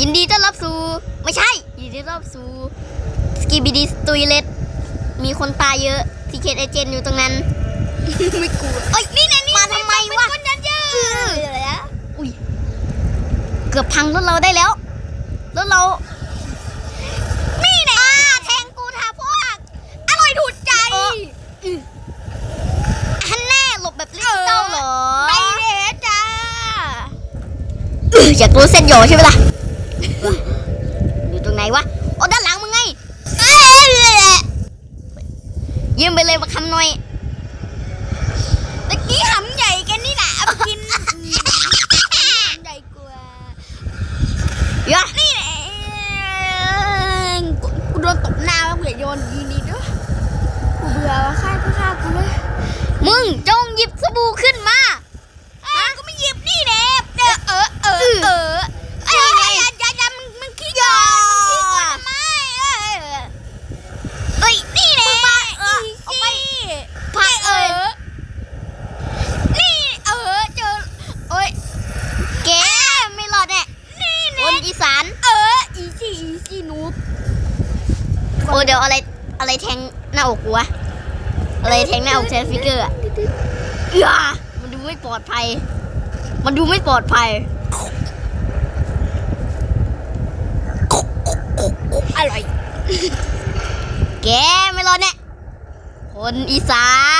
ยินดีต้อนรับสู่ไม่ใช่ ยินดีต้อนรับสู่สกีบีดีสตุยเลตมีคนตายเยอะทีเคเอเจนอยู่ตรงนั้น ไม่กลัวเอ้ยนี่ไงนี่มาทำไมวะคนยันเยอะเลยอะอุ้ยเกือบพังรถเราได้แล้วรถเรานี่ไงอ่าแทงกูทาพวกอร่อยถูกใจฮันแน่หลบแบบลิตเต้าเหรอไปเด้จ้าเอออยากรู้เส้นโยใช่ไหมล่ะ อยู่ตรงไหนวะโอ้ด้านหลังมึงไงเอ้ยยืมไปเลยมาคำหน่อย ตะกี้หำใหญ่กันนี่นะเอาไปกินหำใหญ่กว่า เยอะ นี่แหละกูกูโดนตบหน้าแล้วเบื่อโยนยีนี้ด้วยกูเบื่อว่าฆ่าก็ฆ่ากูเลย มึงจงหยิบสบู่ขึ้นมา อะกูไม่หยิบนี่แหละเออเออเออเออไอ้ไอ้ยาอย่ามึงมึงขี้โกงมึงขี้โกงทำไมเออ เอ้ย นี่แหละ มึงมาเออ อี เอาไป ซี่ ผัก เอ เอ้ย อ นี่เออเจอโอ้ย แกไม่รอดแน่ นี่ ค แน่ นอีสาน เออ อี ซี่อีซี่นูบโอ้เดี๋ยวอะไรอะไรแทงหน้าอกกูวะอะไรแทงหน้าอกแทนฟิกเกอร์อะอย่ามันดูไม่ปลอดภัย มันดูไม่ปลอดภัย อร่อย แกไม่รอดแน่คนอีสาน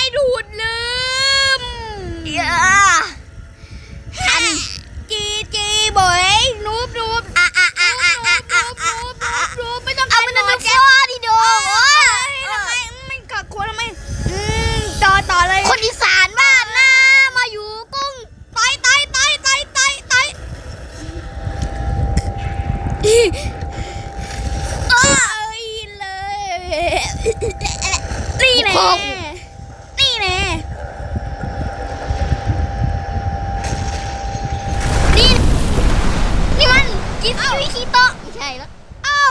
แล้วเอ้า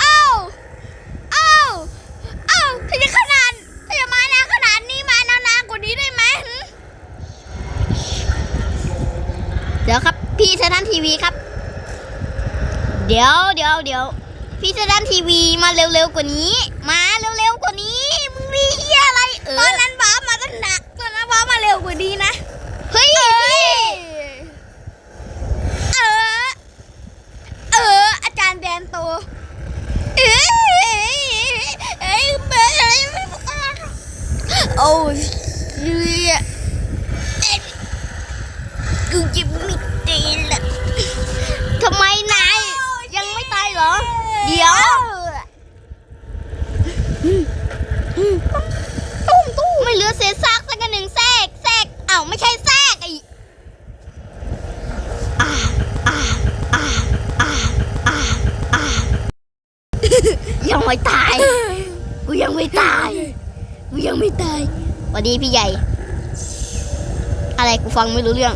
เอ้าเอ้าเอ้าถ้าจะขนาดถ้าจะมานานขนาดนี้มานานๆกว่านี้ได้ไหมหึเดี๋ยวครับพี่เซตันทีวีครับ เดี๋ยวเดี๋ยวเดี๋ยวพี่เซตันทีวีมาเร็วๆกว่านี้ มาเร็วๆกว่านี้มึงมีเฮียอะไรเอตอนอนั้นบ้ามาตั้งหนักตอนนั้นบ้ามาเร็วกว่านี้นะ เฮ้ยพี่ เออ เออ อาจารย์แด นโตเอ้ยเอ้ยเบยโอ้ยเหี้ยเอ็ดกูจิบมิดตีละทำไมนาย ยังไม่ตายเหรอ เดี๋ยวตุ้มตุ้มไม่เหลือเศษซากสักหนึ่งแทกแทกเอ้าไม่ใช่แทรกไอ้อ่าอ่าอ่าอ่าอ่าอ่ายัง ไม่ตาย กูยังไม่ตาย กูยังไม่ตายสวัสดีพี่ใหญ่ อะไรกูฟังไม่รู้เรื่อง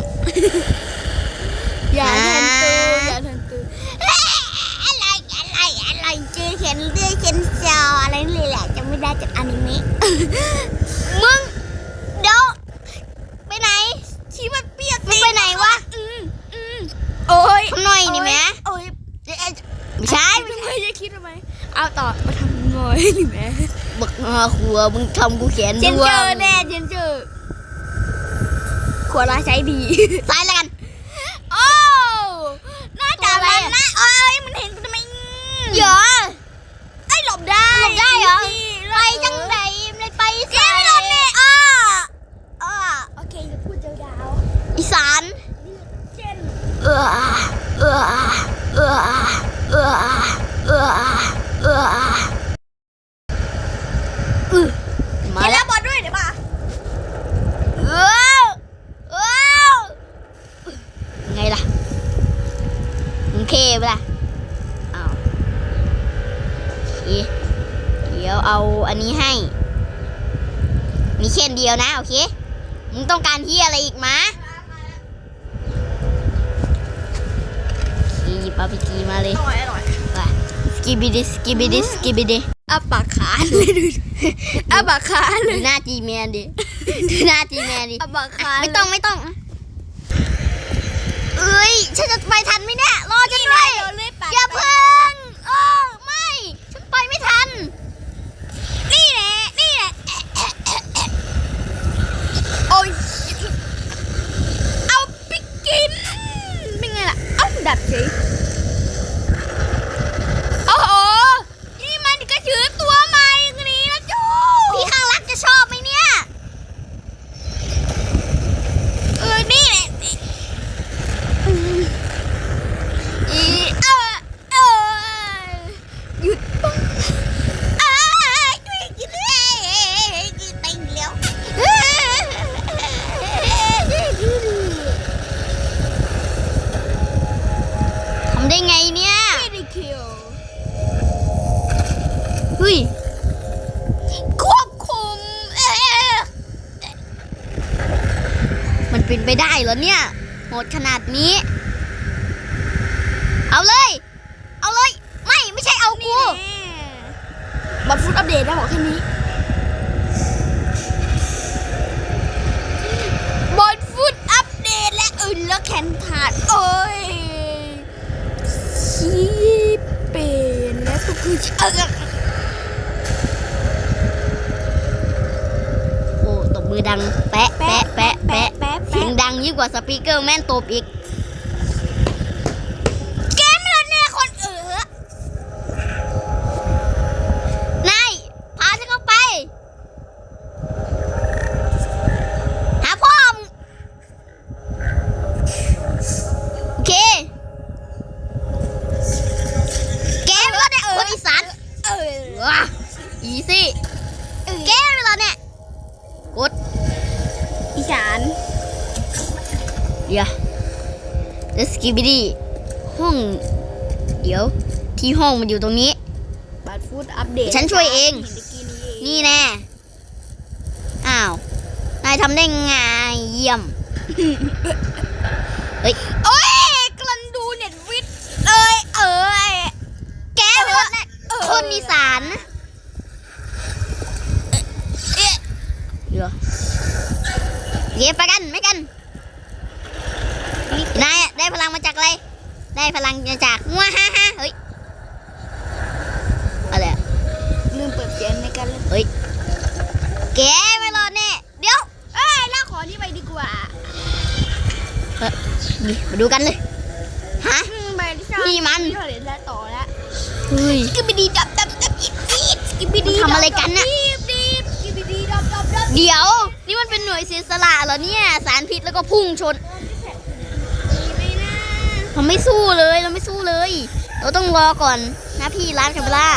อย่าทันตูอ่าอย่าทันตูอะไรอะไรอะไรเจอเขียนเรื่องเขียนจออะไรนี่แหละจะไม่ได้จากอนิเมะมึง นีแม่บักอาขัวมึงทำกูแขนเนด้วยเจนเจอแน่เจนเจอขัวดาะใช้ดี ซ้ายแล้วกัน โอ้หน้าตามันนะเอ้ยมันเห็นทำไมเหรอไอ้หลบได้หลบได้เหรอ งล่ะมึงเคปะล่ะอ้าวโอเคเดี๋ยวเอาอันนี้ให้ มีเช่นเดียวนะโอเค มึงต้องการที่อะไรอีกมะโอเคหยิบเอาไปกีมาเลยอร่อยอร่อยไปสกิบิดิสกิบิดิสกิบิดิอาปากขาเลยดูอาปากขาเลดูยหน้าจีแมนดิดูหน้าจีแมนดิอาปากขาไม่ต้องไม่ต้อง เอ้ยฉันจะไปทันไหมเนี่ยรอฉันด้วยโดนเลยปากอย่าเพิ่งเออไม่ ฉันไปไม่ทัน นี่แหละนี่แหละโอ้ยเอาไปกินเป็นไงล่ะเอ้าดับเฉยโอ้โหนี่มันกระชือตัวใหม่นี่นะจู พี่ข้างรักจะชอบไหมเนี่ย เออนี่แหละอีเออเออหยุดปงเอ้ยกินเลยกินไปแล้ว ทำ ได้ไงเนี่ยไม่ได้คิวเฮ้ยควบคุมเอ๊ะมันเป็นไปได้เหรอเนี่ยโหดขนาดนี้ เอาเลย เอาเลย ไม่ ไม่ใช่เอากูบัตรฟุตอัปเดตนะบอกแค่นี้ โอ้ตบมือดังแปะแปะแปะแปะแปะเสียงดังยิ่งกว่าสปีกเกอร์แม่นตบอีก กิบิดี้ห้อง เดี๋ยว ที่ห้องมันอยู่ตรงนี้ บัตรฟุตอัปเดตฉันช่วยเองเมื่อกี้นี้เอง นี่แน่ อ้าว นายทำได้ไงเยี่ยม เฮ้ย โอ้ยกำลังดูเน็ตวิดเอ้ย เอ้ย แกเหรอนะเออคนอีสานเอ๊ะเดี๋ยวเย็บไปกันไม่กันนายอะได้ พลังมาจากอะไร ได้พลังมาจากว้าฮ่าฮ่าเฮ้ยอะไรอะลืมเปิดเสียงในการเล่นเฮ้ยแกไม่รอดแน่เดี๋ยวเอ้ยลากขอนี่ไปดีกว่านี่มาดูกันเลยฮะอืมไปที่ชอบนี่มันที่เราเรียนแล้วต่อแล้วเฮ้ยสกิบบิดีดับดับดับอีดอีดสกิบบิดีมันทำอะไรกันน่ะดีบดีบสกิบบิดีดับดับดับเดี๋ยว นี่มันเป็นหน่วยเสียสละเหรอเนี่ย สารพิษแล้วก็พุ่งชนดีไหมนะ เราไม่สู้เลย เราไม่สู้เลย เราต้องรอก่อนนะพี่ร้านคาเบล่า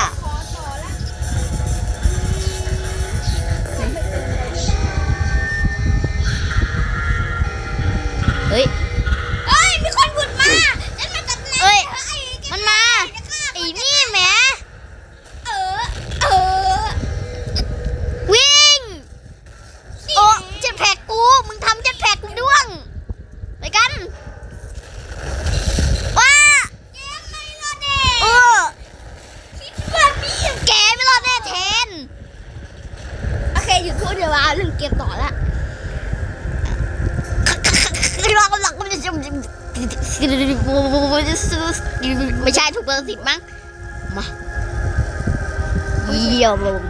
หยุดพูดเดี๋ยวว่าเรื่องเกมต่อละไม่ใช่ถูกเบอร์สิบมั้งมาเยี่ยมลง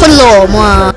คนหล่อมาก